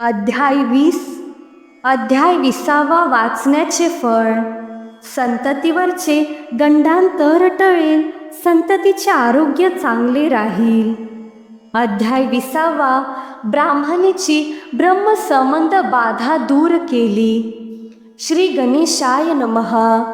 अध्याय वीस. अध्याय विसावा वाचण्याचे फळ. संततीवरचे गंडांतर टळेल संततीचे आरोग्य चांगले राहील. अध्याय विसावा ब्राह्मणीची ब्रह्मसंबंध बाधा दूर केली. श्री गणेशाय नमहा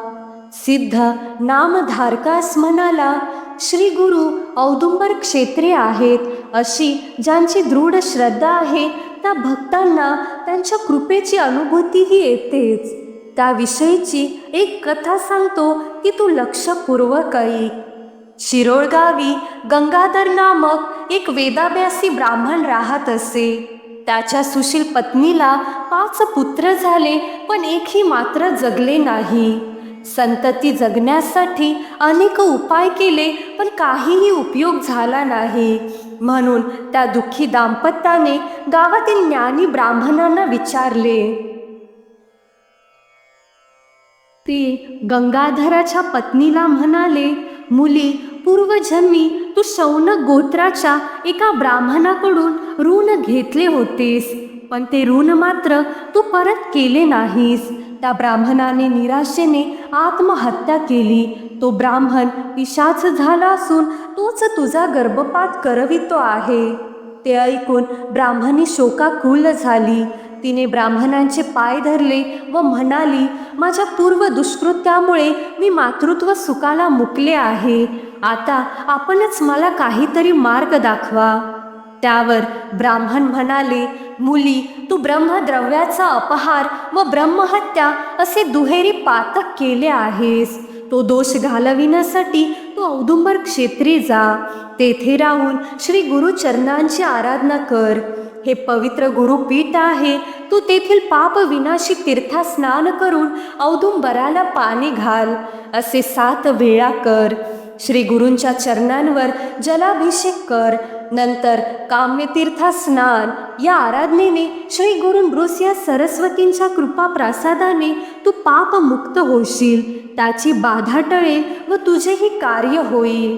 सिद्ध नामधारकास म्हणाला श्री गुरु औदुंबर क्षेत्रे आहेत अशी ज्यांची दृढ श्रद्धा आहे त्या भक्तांना त्यांच्या कृपेची अनुभूतीही येतेच. त्याविषयीची एक कथा सांगतो की तू लक्षपूर्वक ऐक. शिरोळगावी गंगाधर नामक एक वेदाभ्यासी ब्राह्मण राहत असे. त्याच्या सुशील पत्नीला पाच पुत्र झाले पण एकही मात्र जगले नाही. संतती जगण्यासाठी अनेक उपाय केले पण काहीही उपयोग झाला नाही. म्हणून त्या दुःखी दाम्पत्याने गावातील ज्ञानी ब्राह्मणांना विचारले. ते गंगाधराच्या पत्नीला म्हणाले मुली पूर्वजन्मी तू शौनक गोत्राच्या एका ब्राह्मणाकडून ऋण घेतले होतेस पण ते ऋण मात्र तू परत केले नाहीस. त्या ब्राह्मणाने निराशेने आत्महत्या केली. तो ब्राह्मण पिशाच झाला असून तोच तुझा गर्भपात करवितो आहे. ते ऐकून ब्राह्मणी शोकाकुल झाली. तिने ब्राह्मणांचे पाय धरले व म्हणाली माझ्या पूर्व दुष्कृत्यामुळे मी मातृत्व सुखाला मुकले आहे. आता आपणच मला काहीतरी मार्ग दाखवा. त्यावर ब्राह्मण म्हणाले मुली तू ब्रह्मद्रव्याचा अपहार व ब्रह्महत्या असे दुहेरी पातक केले आहेस. तो दोष घालविण्यासाठी तू औदुंबर क्षेत्री जा. तेथे राहून श्री गुरुचरणांची आराधना कर. हे पवित्र गुरुपीठ आहे. तू तेथील पाप विनाशी तीर्था स्नान करून औदुंबराला पाणी घाल. असे सात वेळा कर. श्री गुरूंच्या चरणांवर जलाभिषेक कर. नंतर काम्यतीर्था स्नान या आराधनेने श्री गुरुंब्रुस या सरस्वतींच्या कृपा प्रसादाने तू पापमुक्त होशील त्याची बाधा टळेल व तुझेही कार्य होईल.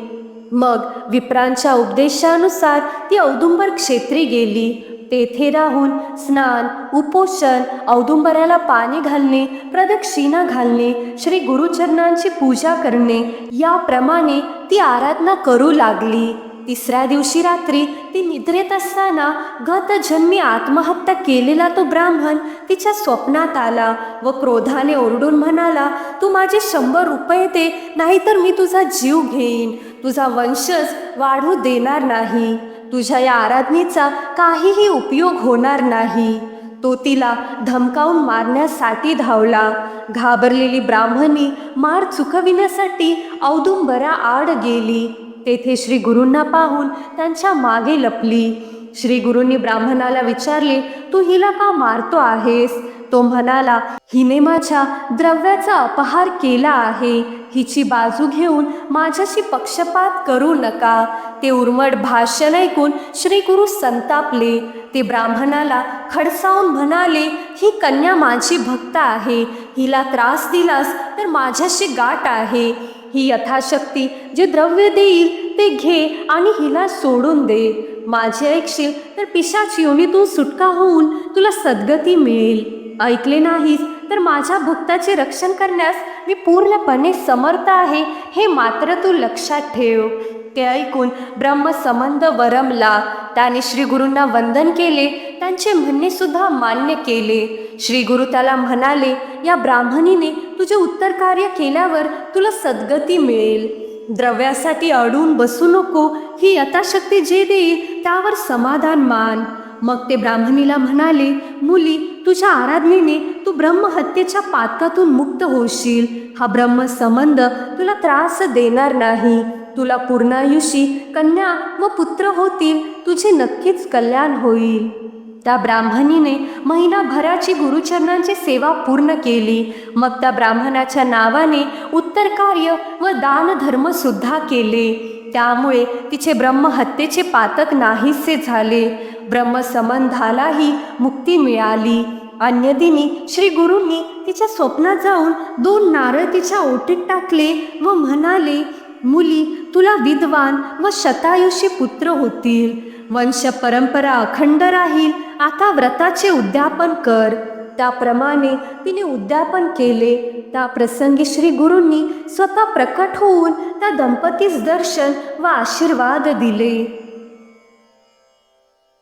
मग विप्रांच्या उपदेशानुसार ती औदुंबर क्षेत्री गेली. तेथे राहून स्नान उपोषण औदुंबराला पाणी घालणे प्रदक्षिणा घालणे श्री गुरुचरणांची पूजा करणे याप्रमाणे ती आराधना करू लागली. तिसऱ्या दिवशी रात्री ती निद्रेत असताना गत जन्मी आत्महत्या केलेला तो ब्राह्मण तिच्या स्वप्नात आला व क्रोधाने ओरडून म्हणाला तू माझे शंभर रुपये दे नाहीतर मी तुझा जीव घेईन. तुझा वंशज वाढू देणार नाही. तुझ्या या आराधनेचा काहीही उपयोग होणार नाही. तो तिला धमकावून मारण्यासाठी धावला. घाबरलेली ब्राह्मणी मार चुकविण्यासाठी औदुंबरा आड गेली. तेथे श्री गुरूंना पाहून त्यांच्या मागे लपली. श्री गुरूंनी ब्राह्मणाला विचारले तू हिला का मारतो आहेस? तो म्हणाला हिने माझ्या द्रव्याचा अपहार केला आहे. हिची बाजू घेऊन माझ्याशी पक्षपात करू नका. ते उर्मट भाषण ऐकून श्री गुरु संतापले. ते ब्राह्मणाला खडसावून म्हणाले ही कन्या माझी भक्त आहे. हिला त्रास दिलास तर माझ्याशी गाठ आहे. ही यथाशक्ती जे द्रव्य देईल ते घे आणि हिला सोडून दे. माझे ऐकशील तर पिशाच योनीतून सुटका होऊन तुला सद्गती मिळेल. ऐकले नाहीस तर माझ्या भक्ताचे रक्षण करण्यास मी पूर्णपणे समर्थ आहे हे मात्र तू लक्षात ठेव. ते ऐकून ब्रह्मसंबंध वरमला. त्याने श्रीगुरूंना वंदन केले. त्यांचे म्हणणे सुद्धा मान्य केले. श्री गुरु त्याला म्हणाले या ब्राह्मणीने तुझे उत्तर कार्य केल्यावर तुला सद्गती मिळेल. द्रव्यासाठी अडून बसू नको. ही यथाशक्ती जे देईल त्यावर समाधान मान. मग ते ब्राह्मणीला म्हणाले मुली तुझ्या आराधनेने तू ब्रह्महत्येच्या पातकातून मुक्त होशील. हा ब्रह्मसंबंध तुला त्रास देणार नाही. तुला पूर्णायुषी कन्या व पुत्र होतील तुझे नक्कीच कल्याण होईल. त्या ब्राह्मणीने महिनाभराची गुरुचरणांची सेवा पूर्ण केली. मग त्या ब्राह्मणाच्या नावाने उत्तर कार्य व दानधर्म सुद्धा केले. त्यामुळे तिचे ब्रह्महत्येचे पातक नाहीसे झाले. ब्रह्मसंबंधालाही मुक्ती मिळाली. अन्य दिनी श्री गुरूंनी तिच्या स्वप्नात जाऊन दोन नारळ तिच्या ओटीत टाकले व म्हणाले मुली तुला विद्वान व शतायुषी पुत्र होतील. वंश परंपरा अखंड राहील. आता व्रताचे उद्यापन कर. त्याप्रमाणे तिने उद्यापन केले. त्या प्रसंगी श्री गुरूंनी स्वतः प्रकट होऊन त्या दंपतीस दर्शन व आशीर्वाद दिले.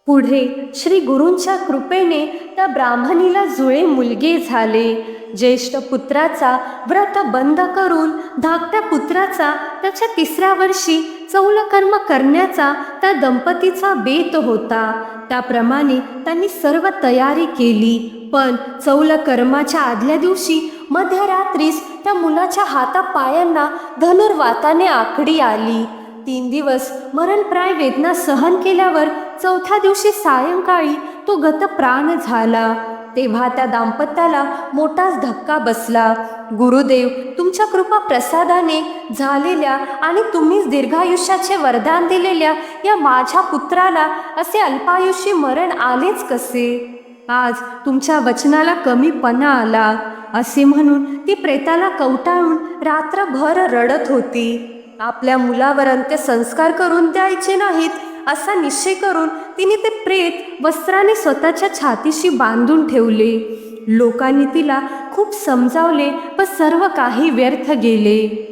पुढे श्री गुरूंच्या कृपेने त्या ब्राह्मणीला जुळे मुलगे झाले. ज्येष्ठ पुत्राचा व्रत बंद करून धाकट्या पुत्राचा त्याच्या तिसऱ्या वर्षी चौलकर्म करण्याचा त्या दंपतीचा बेत होता. त्याप्रमाणे त्यांनी सर्व तयारी केली. पण चौलकर्माच्या आदल्या दिवशी मध्यरात्रीस त्या मुलाच्या हातापायांना धनुर्वाताने आकडी आली. तीन दिवस मरणप्राय वेदना सहन केल्यावर चौथ्या दिवशी सायंकाळी तो गतप्राण झाला. तेव्हा त्या दाम्पत्याला मोठाच धक्का बसला. गुरुदेव तुमच्या कृपा प्रसादाने झालेल्या आणि तुम्हीच दीर्घायुष्याचे वरदान दिलेल्या या माझ्या पुत्राला असे अल्पायुषी मरण आलेच कसे? आज तुमच्या वचनाला कमीपणा आला. असे म्हणून ती प्रेताला कवटाळून रात्रभर रडत होती. आपल्या मुलावर अंत्यसंस्कार करून द्यायचे नाहीत असा निश्चय करून तिने ते प्रेत वस्त्राने स्वतःच्या छातीशी बांधून ठेवले. लोकांनी तिला खूप समजावले व सर्व काही व्यर्थ गेले.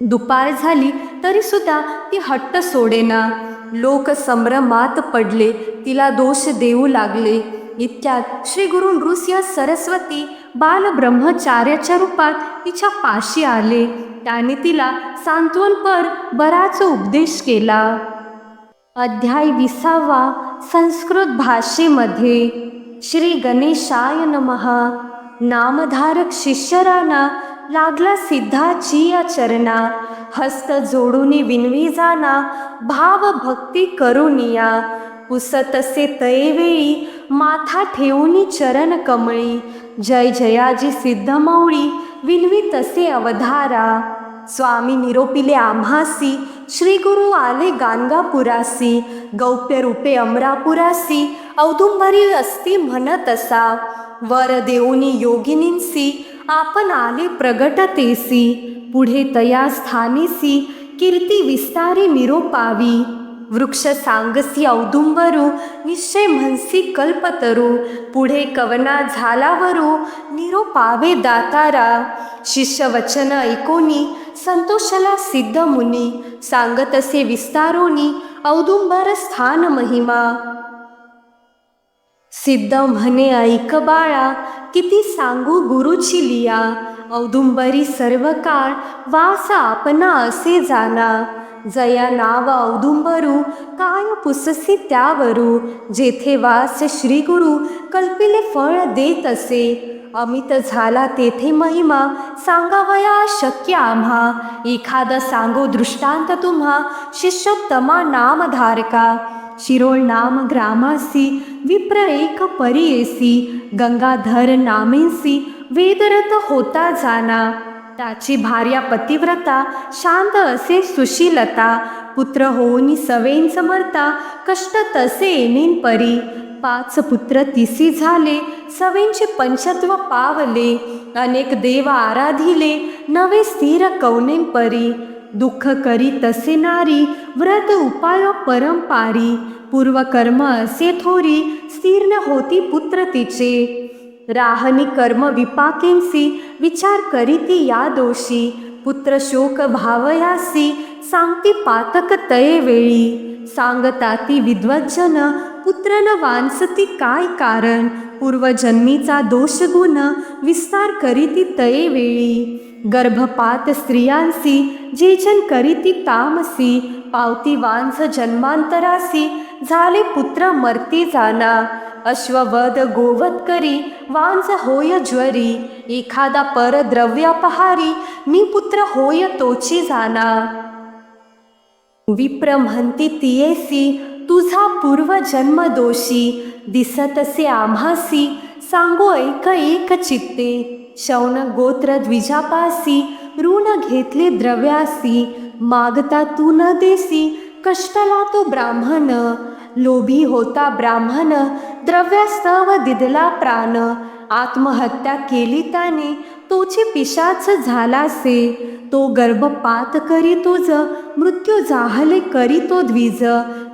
दुपार झाली तरी सुद्धा ती हट्ट सोडेना. लोक संभ्रमात पडले तिला दोष देऊ लागले. इतक्यात श्री गुरु नृसिंह सरस्वती बालब्रह्मचार्याच्या रूपात तिच्या पाशी आले. त्याने तिला सांत्वनपर बराच उपदेश केला. अध्याय विसावा संस्कृत भाषेमध्ये. श्री गणेशाय नमहा नामधारक शिष्यराना लागला सिद्धाची या चरणा हस्त जोडूनी विनवी जाना भाव भक्ती करुनिया. पुसतसे तयवेळी माथा ठेवूनी चरण कमळी. जय जयाजी सिद्धमौळी विनवी तसे अवधारा. स्वामी निरोपिले आम्हासी श्री गुरु आले गाणगापुरासी गौप्य रूपे अमरापुरासी औदुंबरी असती म्हणत असा वर देऊनी योगिनींसी आपण आले प्रगटतेसी. पुढे तया स्थानीसी कीर्ती विस्तारी निरोपावी. वृक्ष सांगसी औदुंबरू निश्चय म्हणसी कल्पतरू. पुढे कवना झालावरू निरोपावे दातारा. शिष्य वचन ऐकोनी संतोषला सिद्ध मुनी सांगतसे विस्तारोनी औदुंबर स्थान महिमा सिद्ध म्हणे ऐक बाळा किती सांगू गुरुची लिया औदुंबरी सर्व काळ वास आपणा असे जाना जया नाव औदुंबरू काय पुससी त्यावरू जेथे वास श्रीगुरु कल्पिले फळ देत असे अमित झाला तेथे महिमा सांगावया शक्य आम्हा. एखादं सांगो दृष्टांत तुम्हा शिष्योत्तमा नामधारका. शिरोळ नाम ग्रामासी विप्र एक परियेसी. गंगाधर नामेसी वेदरत होता जाना. त्याची भार्या पतिव्रता शांत असे सुशीलता. पुत्र होऊनी सवेन समर्ता कष्ट तसे येणेन परी. पाच पुत्र तिसी झाले सवेंचे पंचत्व पावले अनेक देव आराधिले नवे स्थिर कौनेन परी. दुःख करी तसे नारी व्रत उपाय परंपारी पूर्वकर्म असे थोरी स्थिर्ण होती पुत्र तिचे. राहनी कर्म विपाकेंसी विचार करीती या दोषी. पुत्र शोक भावयासी सांगती पातक तये वेळी. सांगताती विद्वज्जन पुत्र न वांसती काय कारण? पूर्वजन्मीचा दोषगुण विस्तार करीती तये वेळी गर्भपात स्त्रियांसी जे जन करीती तामसी पावती वांस जन्मांतरासी झाले पुत्र मरती जाना. अश्ववध गोवत करी वांस होय ज्वरी. एखादा पर द्रव्यापहारी मी पुत्र होय तोची जाना. विप्र म्हणती तियेसी तुझा पूर्वजन्म दोषी दिसतसे आम्हासी सांगो ऐक एक चित्ते. शौन गोत्र द्विजापासी ऋण घेतले द्रव्यासी मागता तू न देसी कष्टला तो ब्राह्मण. लोभी होता ब्राह्मण द्रव्यास्तव दिदला प्राण. आत्महत्या केली त्याने तोची पिशाच झालासे तो गर्भपात करी तुझ मृत्यू जाहले करी तो द्विज.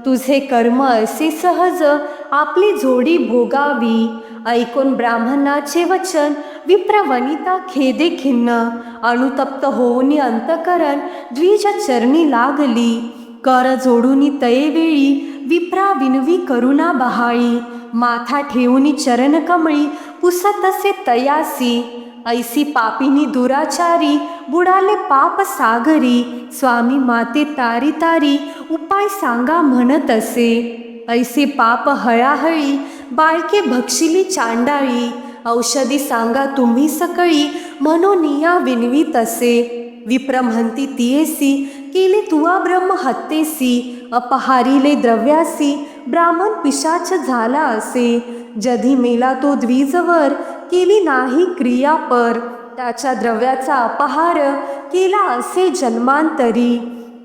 तुझे कर्म असे सहज आपली जोडी भोगावी. ऐकून ब्राह्मणाचे वचन विप्रवनिता खेदे खिन्न. अनुतप्त होऊनी अंतकरण द्विज चरणी लागली. कर जोडूनी तयेवेळी विप्रा विनवी करुणा बहाळी. माथा ठेवूनी चरण कमळी पुसतसे तयासी. ऐसी पापिनी दुराचारी बुडाले पाप सागरी स्वामी माते तारी तारी उपाय सांगा म्हणत असे. ऐसे पाप हळाहळी बाळके भक्षिली चांडाळी औषधी सांगा तुम्ही सकळी मनोनिया विनवीत असे. विप्र म्हणती तियेसी केले तुवा ब्रह्म हत्तेसी अपहारिले द्रव्यासी ब्राह्मण पिशाच झाला असे. जधी मेला तो द्विजवर केली नाही क्रिया पर. त्याच्या द्रव्याचा अपहार केला असे जन्मांतरी.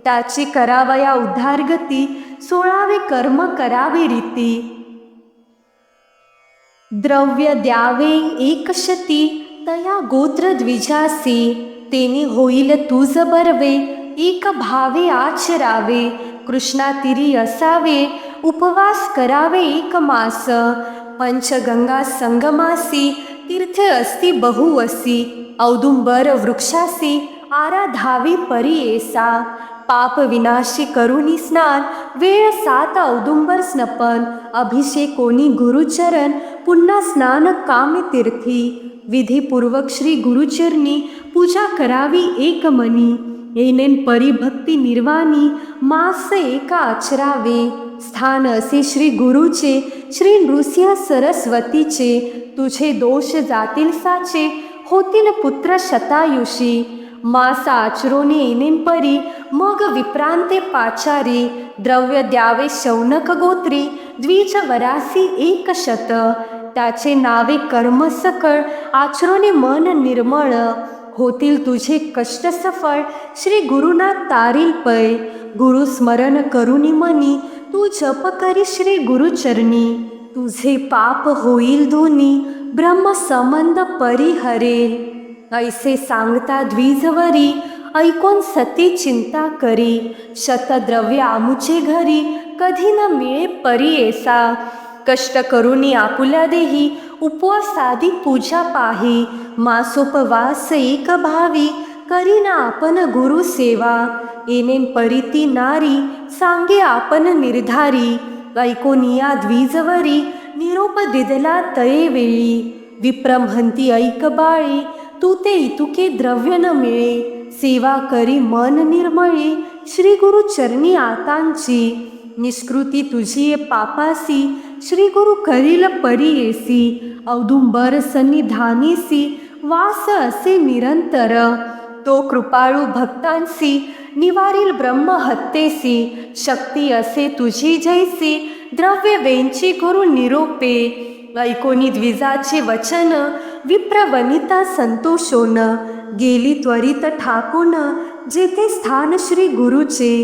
त्याची करावया उद्धारगती सोळावे कर्म करावे रीती. द्रव्य द्यावे एकशती तया गोत्र द्विजासी. तेने होईल तुझ बरवे एक भावे आचरावे. कृष्णातिरी असावे उपवास करावे एक मास पंचगंगा संगमासी तीर्थ अस्ति बहुवसी औदुंबर वृक्षासी आराधावी परियेसा. पाप विनाशी करुणी स्नान वेळ सात औदुंबर स्नपन अभिषेकोनी गुरुचरण पुन्हा स्नान कामे तीर्थी. विधीपूर्वक श्री गुरुचरणी पूजा करावी एकमनी. मनी येनेन परिभक्ती निर्वाणी मास एका आचरावे. स्थान असे श्री गुरुचे श्री नृसिंह सरस्वतीचे. तुझे दोष जातील साचे होतील पुत्र शतायुषी. मास आचरोने येनेन परी मग विप्रांते पाचारी. द्रव्य द्यावे शौनक गोत्री द्विज वरासी एक शत. त्याचे नावे कर्म सकळ आचरोने मन निर्मळ. होतील तुझे कष्ट सफळ श्री गुरुनाथ तारील पै. गुरु स्मरण करुनी मनी. तू जप करी श्री गुरुचरणी. तुझे पाप होईल धुनी. ब्रह्म संबंध परिहरेल ऐसे सांगता द्विजवरी. ऐकून सती चिंता करी. शतद्रव्य आमुचे घरी. कधी न मिळे परियेसा कष्ट करुनी आपुल्या देही. उपवासादी पूजा पाही. मासोपवास एक भावी करीना आपण गुरु सेवा. येनेन परिती नारी सांगे आपण निर्धारी. ऐकोनिया द्विजवरी निरोप दिदला तये वेळी. विप्रमहंती ऐक बाळी तू ते इतुके द्रव्य न मिळे. सेवा करी मन निर्मळे श्री गुरु चरणी आतांची निष्कृती तुझी पापासी श्री गुरु करील परियेसी औदुंबर सन्निधानीसी वास असे निरंतर तो कृपाळू भक्तांसी निवारील ब्रह्म हत्तेसी शक्ती असे तुझी जैसी द्रव्य वेंची गुरु निरोपे ऐकोनी द्विजाचे वचन विप्रवनिता संतोषोन गेली त्वरित ठाकून जेथे स्थान श्री गुरुचे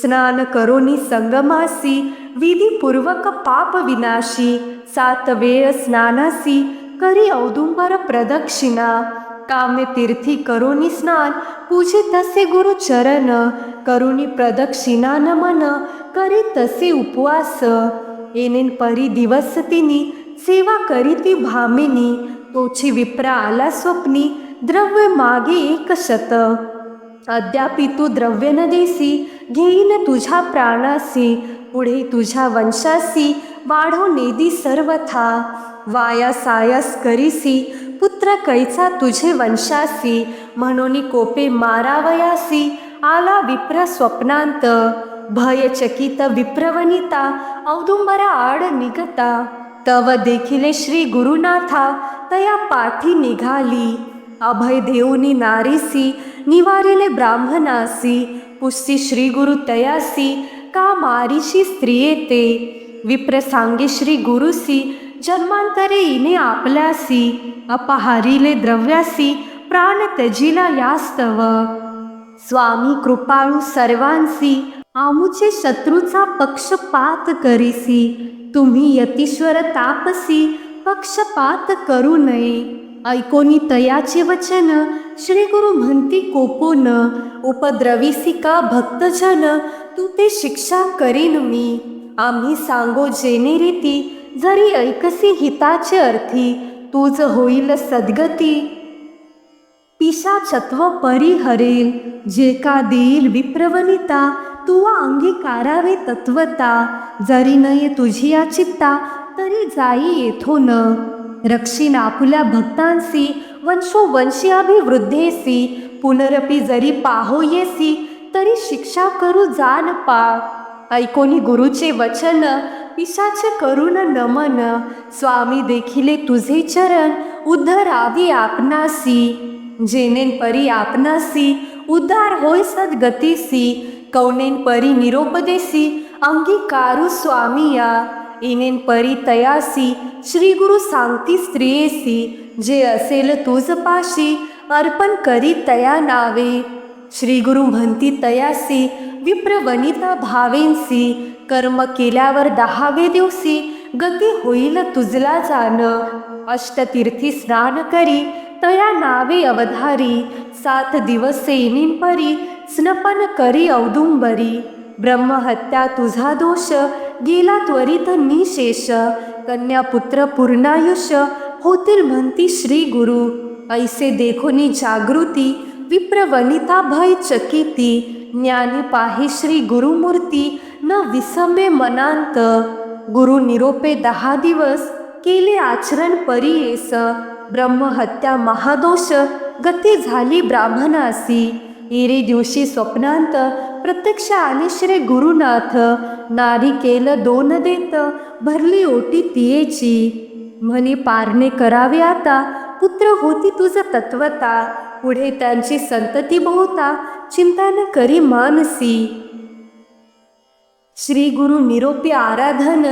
स्नान करोनी संगमासी विधिपूर्वक पापविनाशी सात वेळ स्नानासी करी औदुंबर प्रदक्षिणा काम्यतीर्थी करोनी स्नान पूजे तसे गुरु चरण करुणी प्रदक्षिणा नमन करी तसे उपवास. येनेन परी दिवस तिनी सेवा करी ती भामिनी तोची विप्रा आला स्वप्नी द्रव्य मागे एक शत. अद्यापि तू द्रव्य न देसी घेईन तुझ्या प्राणासी पुढे तुझ्या वंशासी वाढो नेदी सर्वथा. वाया सायस करीसी पुत्र कैचा तुझे वंशासी. म्हणून कोपे मारावयासी आला विप्र स्वप्नांत. भयचकित विप्रवनिता औदुंबरा आड निगता. तव देखिले श्री गुरुनाथा तया पाठी निघाली. अभय देऊनी नारीसी निवारिले ब्राह्मणासी. पुस्ती श्री गुरु तयासी का मारीशी स्त्री येते? विप्र सांगे श्री गुरुसी जन्मांतरे इने आपल्यासी अपहारिले द्रव्यासी प्राण तजिला यास्तव. स्वामी कृपाळू सर्वांसी आमुचे शत्रूचा पक्षपात करीसी तुम्ही यतीश्वर तापसी पक्षपात करू नये. ऐकोनी तयाचे वचन श्री गुरु म्हणती कोपोन उपद्रवीसी का भक्तजन तू ते शिक्षा करीन मी. आम्ही सांगो जेने रीती जरी ऐकसी हिताचे अर्थी तूच होईल सद्गती. पिशा चत्व परिहरेल जे का देईल विप्रवनिता तू अंगीकारावे तत्वता. जरी नये तुझी या चित्ता तरी जाई येथो न. रक्षिण आपुल्या भक्तांसी वंशोवंशी अभिवृद्धेसी पुनरपी जरी पाहो येसी तरी शिक्षा करू जान पा. ऐकोनी गुरुचे वचन पिशाचे करुण नमन. स्वामी देखिले तुझे चरण उद्धरावी आपणासी. जेनेन परी आपणासी उद्धार होय सद्गतीसी. कौनेन परी निरोपदेसी अंगीकारू स्वामी या इनेन परी तयासी श्री गुरु सांगती स्त्रियेसी. जे असेल तुझ पाशी अर्पण करी तया नावे. श्री गुरु म्हणती तयासी विप्र वनिता भावेंसी कर्म केल्यावर दहावे दिवशी गती होईल तुझला जाण. अष्टतीर्थी स्नान करी तया नावे अवधारी सात दिवस येईन परी स्नपन करी औदुंबरी. ब्रह्महत्या तुझा दोष गेला त्वरित निशेष. कन्या पुत्र पूर्णायुष होतील म्हणती श्री गुरु ऐसे देखोनी जागृती विप्रवनिता भय चकिती ज्ञानी पाहे श्री गुरुमूर्ती न विसमे मनांत. गुरु निरोपे दहा दिवस केले आचरण परियेस. ब्रह्महत्या महादोष गती झाली ब्राह्मणासी. इरी दिवशी स्वप्नांत प्रत्यक्ष आले श्री गुरुनाथ. नारी केलं दोन देत भरली ओटी तियेची. म्हणे पारणे करावे आता पुत्र होती तुझा तत्वता. पुढे त्यांची संतती बहुता. चिंता न करी मानसी. श्री गुरु निरोपी आराधन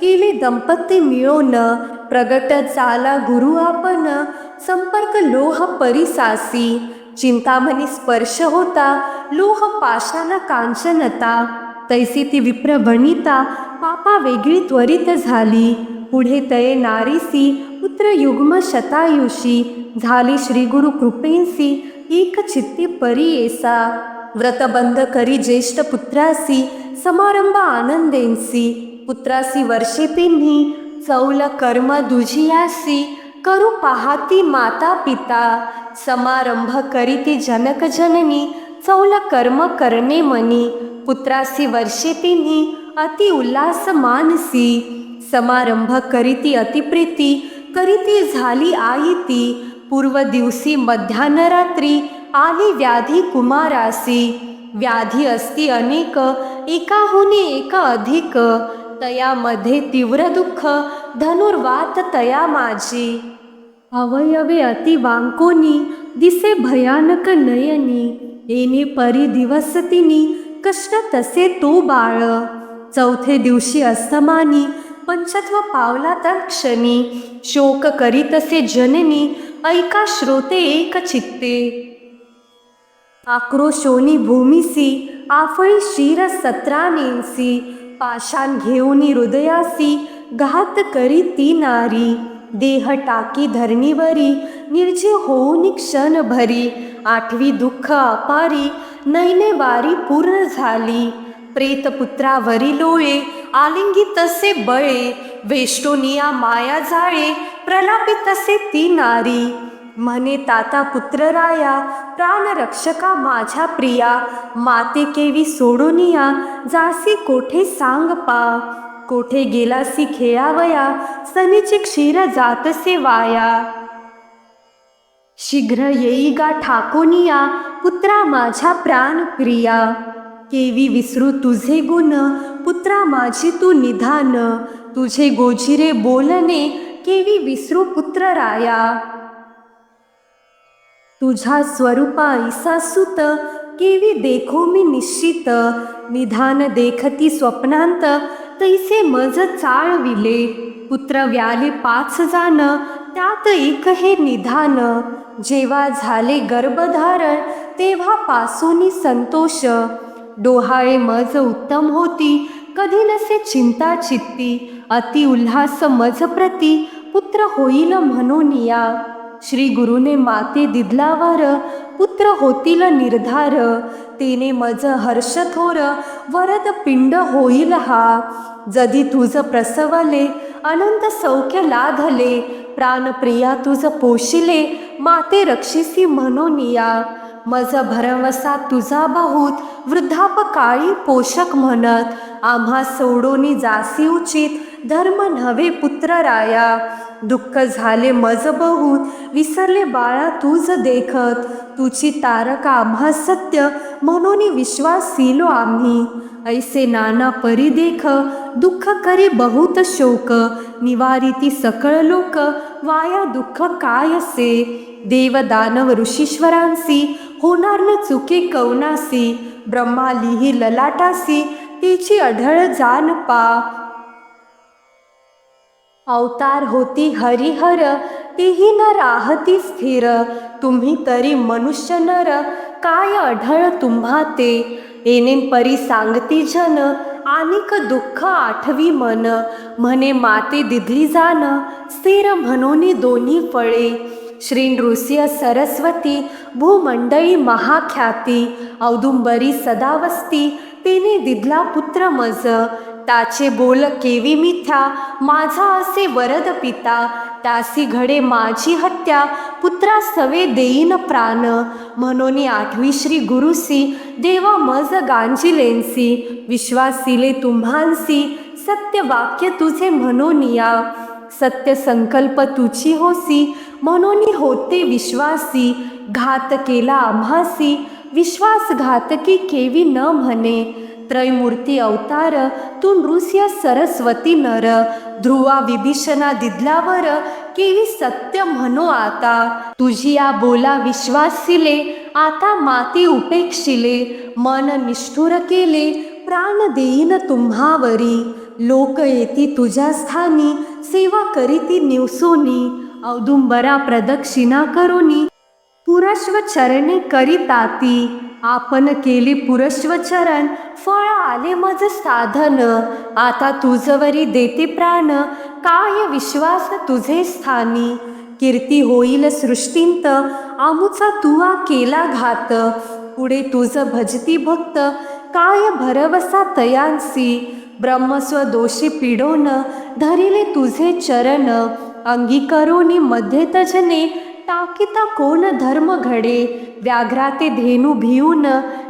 केले दंपती मिळोन प्रगट चाला गुरु आपण. संपर्क लोह परिसासी. चिंतामणी स्पर्श होता. लोह पाशाला कांचनता. तैसी ती विप्र वनिता पापा वेगळी त्वरित झाली. पुढे तये नारीसी. पुत्र युग्म शतायुषी झाली श्री गुरु कृपेंसी एक चित्ती परियेसा व्रतबंध करी ज्येष्ठ पुत्रासी समारंभ आनंदेंसी पुत्रासी वर्षे पिन्ही चौल कर्म दुझियासी। करू पाहाती माता पिता। समारंभ करीती जनक जननी चौल कर्म करणे मनी। पुत्रासी वर्षे तिन्ही अति उल्लास मानसी समारंभ करीती अतिप्रीती करीती झाली आयती पूर्व दिवसी मध्यान्हरात्री आली व्याधी कुमारासी. व्याधी असती अनेक एकाहून एका अधिक. तयामध्ये तीव्र दुःख धनुर्वात तया माझी. अवयवे अति वांकोनी दिसे भयानक नयनी. येणे परी दिवस तिनी कष्ट तसे तो बाळ. चौथे दिवशी असमानी पंचत्व पावला तर क्षणी. शोक करीतसे जननी ऐका श्रोते एक चित्ते आक्रोशोनी भूमिसी आफळी शिर सत्रानेंसी पाषाण घेऊनी हृदयासी घात करी ती नारी. देह टाकी धरणीवरी निर्जे होऊन क्षण भरी आठवी दुःख अपारी नैने वारी पूर्ण झाली. प्रेतपुत्रावरी लोळे आलिंगी तसे बळे वेष्टोनिया माया जाळे प्रलापी तसे ती नारी. म्हणे ताता पुत्र राया प्राणरक्षका माझ्या प्रिया माते केवी सोडोनिया जासी कोठे सांग पा. कोठे गेलासी खेळावया सनीचे क्षीर जातसे वाया. शीघ्र येई गा ठाकोनिया पुत्रा माझ्या प्राण प्रिया. केवी विसरू तुझे गुण. पुत्रा माझी तू निधान. तुझे गोजिरे बोलणे केवी विसरू पुत्र राया. तुझ्या स्वरूपा ऐसा सुत. केवी देखो मी निश्चित. निधान देखती स्वप्नांत. तैसे मज चाळविले. पुत्र व्याले पाच जाण. त्यात एक हे निधान. जेव्हा झाले गर्भधारण तेव्हा पासूनी संतोष. डोहाळे मज उत्तम होती. कधी नसे चिंता चित्ती अति उल्हास मज प्रती पुत्र होईल म्हणून या. श्री गुरुने माते दिदलावर पुत्र होतील निर्धार. तेने मज हर्ष थोर वरद पिंड होईल हा. जदी तुझ प्रसवले अनंत सौख्य लाधले प्राणप्रिया तुझ पोशिले माते रक्षिसी म्हणोनिया मज भरवसा तुझा बहुत वृद्धापकाळी पोषक म्हणत आम्हा सोडोनी जासी उचित धर्म नव्हे पुत्र राया दुःख झाले मज बहुत विसरले बाळा तुझ देखत तुझी तारका आम्हा सत्य म्हणून विश्वासीलो आम्ही. ऐसे नाना परी देख दुःख करी बहुत शोक निवारिती सकळ लोक वाया दुःख काय असे देव दानव ऋषीश्वरांसी होणार न चुके कवनासी ब्रह्मा लिही ललाटासी तिची अढळ जाण पा. अवतार होती हरिहर तीही न राहती स्थिर. तुम्ही तरी मनुष्य नर काय अढळ तुम्हा ते येणेन परी सांगती जन आनिक दुःख आठवी मन. म्हणे माते दिधली जाण स्थिर म्हणून दोन्ही फळे. श्री नृसिंह सरस्वती भूमंडळी महाख्याती औदुंबरी सदावस्ती तिने दिदला पुत्र मज. ताचे बोल केवी मिथ्या माझा असे वरद पिता. त्यासी घडे माझी हत्या. पुत्रा सवे देईन प्राण. म्हणून आठवी श्री गुरुसी. देवा मज गांजिलेंसी विश्वासिले तुम्हांसी. सत्य वाक्य तुझे म्हणून या सत्य संकल्प तुझी होसी. म्हणून होते विश्वासी. घात केला आम्हासी. विश्वासघातकी केवी न म्हणे त्रयमूर्ती अवतार तू नृस्य सरस्वती नर ध्रुवा विभीषणा दिदलावर केवी सत्य म्हणो आता? तुझी या बोला विश्वासिले आता माती उपेक्षिले मन निष्ठुर केले प्राण देईन तुम्हावरी. लोक येती तुझ्या स्थानी सेवा करीती निवसोनी औदुंबरा प्रदक्षिणा करोनी. पुरश्व चरणे करीताती. आपण केली पुरश्वचरण फळ आले मज साधन. आता तुझवरी देते प्राण काय विश्वास तुझे स्थानी. कीर्ती होईल सृष्टींत आमुचा तुवा केला घात. पुढे तुझ भजती भक्त काय भरवसा तयांसी. ब्रह्मस्व दोषी पिडोन धरिले तुझे चरण. अंगीकरोनी मध्ये तजने टाकिता कोण धर्म घडे? व्याघ्राते धेनू भिऊन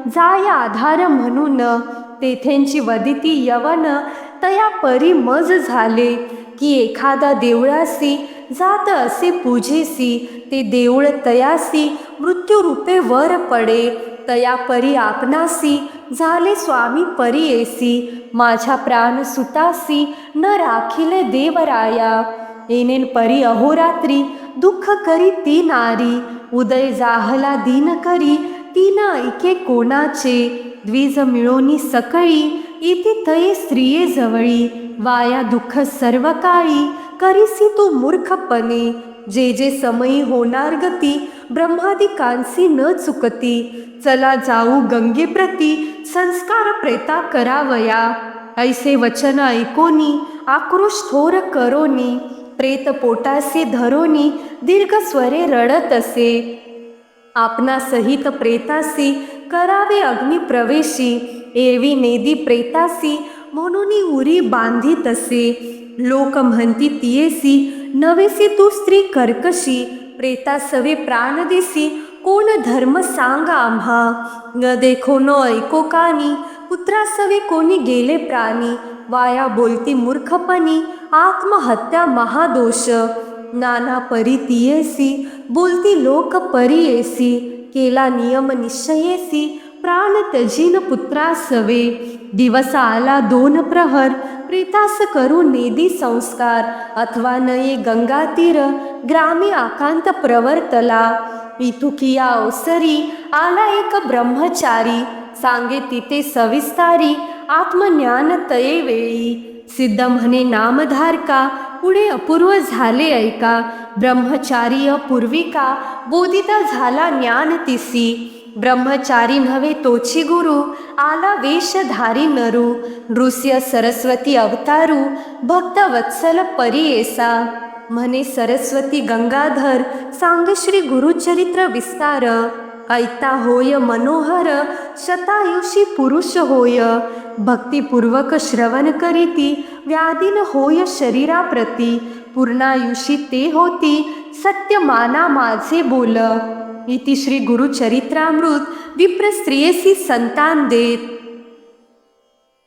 जाय आधार म्हणून. तेथेंची वदिती यवन तया परी मज झाले. की एखादा देवळासी जात असे पूजेसी. ते देऊळ तयासी मृत्यूरूपे वर पडे. तया परी आपणासी झाले स्वामी परी एसी माझ्या प्राण सुतासी न राखिले देवराया. येनेन परी अहोरात्री दुःख करी ती नारी उदय जाहला दीन करी तीन ऐके कोणाचे द्विज मिळोनी सकळी इति तये स्त्रिये जवळी वाया दुःख सर्व काळी करीसी तू मूर्खपणे जे जे समयी होणार गती ब्रह्मादिकांसी न चुकती चला जाऊ गंगेप्रती संस्कार प्रेता करावया ऐसे वचन ऐकोनी आक्रोश थोर करोनी प्रेत पोटासे धरोनी दीर्घ स्वरे रडत असे आपणा सहित प्रेतासी करावे अग्नी प्रवेशी एरवी नेदी प्रेतासी म्हणून उरी बांधित असे लोक म्हणती तियेसी नवेसी तू स्त्री कर्कशी प्रेता सवे प्राण देसी कोण धर्म सांग आम्हा न देखो न ऐको कानी कोणी गेले प्राणी? वाया बोलती मूर्खपणी. आत्महत्या महादोष. नाना परी तियेसी बोलती लोक परी येसी. केला नियम निश्चयेसी. प्राण तजीन पुत्रासवे. दिवस आला दोन प्रहर. प्रीतास करू नेदी संस्कार. अथवा नये गंगा तीर. ग्रामी आकांत प्रवर्तला. इथुकिया अवसरी आला एक ब्रह्मचारी. सांगे तिथे सविस्तारी आत्मज्ञान तये वेळी. सिद्ध म्हणे नामधारका पुढे अपूर्व झाले ऐका. ब्रह्मचारी पूर्विका बोधिता झाला ज्ञान तिसी. ब्रह्मचारी नव्हे तोची गुरु आला वेशधारी नरू. नृस्य सरस्वती अवतारू भक्त वत्सल परियेसा म्हणे सरस्वती गंगाधर सांग श्री गुरुचरित्र विस्तार. ऐता होय मनोहर शतायुषी पुरुष होय. भक्तिपूर्वक श्रवण करीती व्याधीन होय शरीराप्रती. पूर्णायुषी ते होती सत्य माना माझे बोल. इति श्री गुरुचरित्रामृत विप्र स्त्रियेसी संतान देत.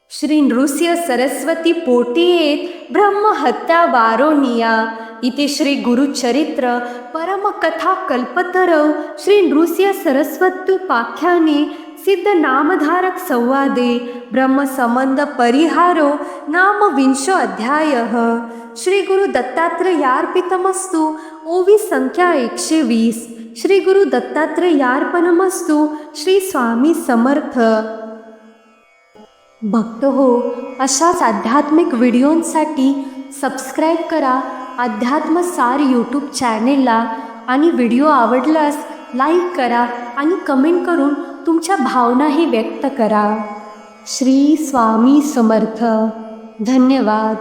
श्री नृस्य सरस्वती पोटीयेत ब्रह्महत्या वारोनिया. इथे श्री गुरुचरित्र परमकथा कल्पतरव श्री नृस्य सरस्वत्युपाख्याने सिद्ध नामधारक संवादे ब्रह्मसंबंध परिहारो नाम विंशो अध्याय. श्री गुरु दत्तात्रयार्पितमस्तु ओवी संख्या एकशे वीस. श्री गुरु दत्तात्रयार्पणमस्तु श्री स्वामी समर्थ. भक्त हो. अशाच आध्यात्मिक व्हिडिओंसाठी सबस्क्राईब करा. अध्यात्म सार यूट्यूब चॅनेलला आणि व्हिडिओ आवडल्यास लाईक करा आणि कमेंट करून तुमच्या भावनाही व्यक्त करा. श्री स्वामी समर्थ. धन्यवाद.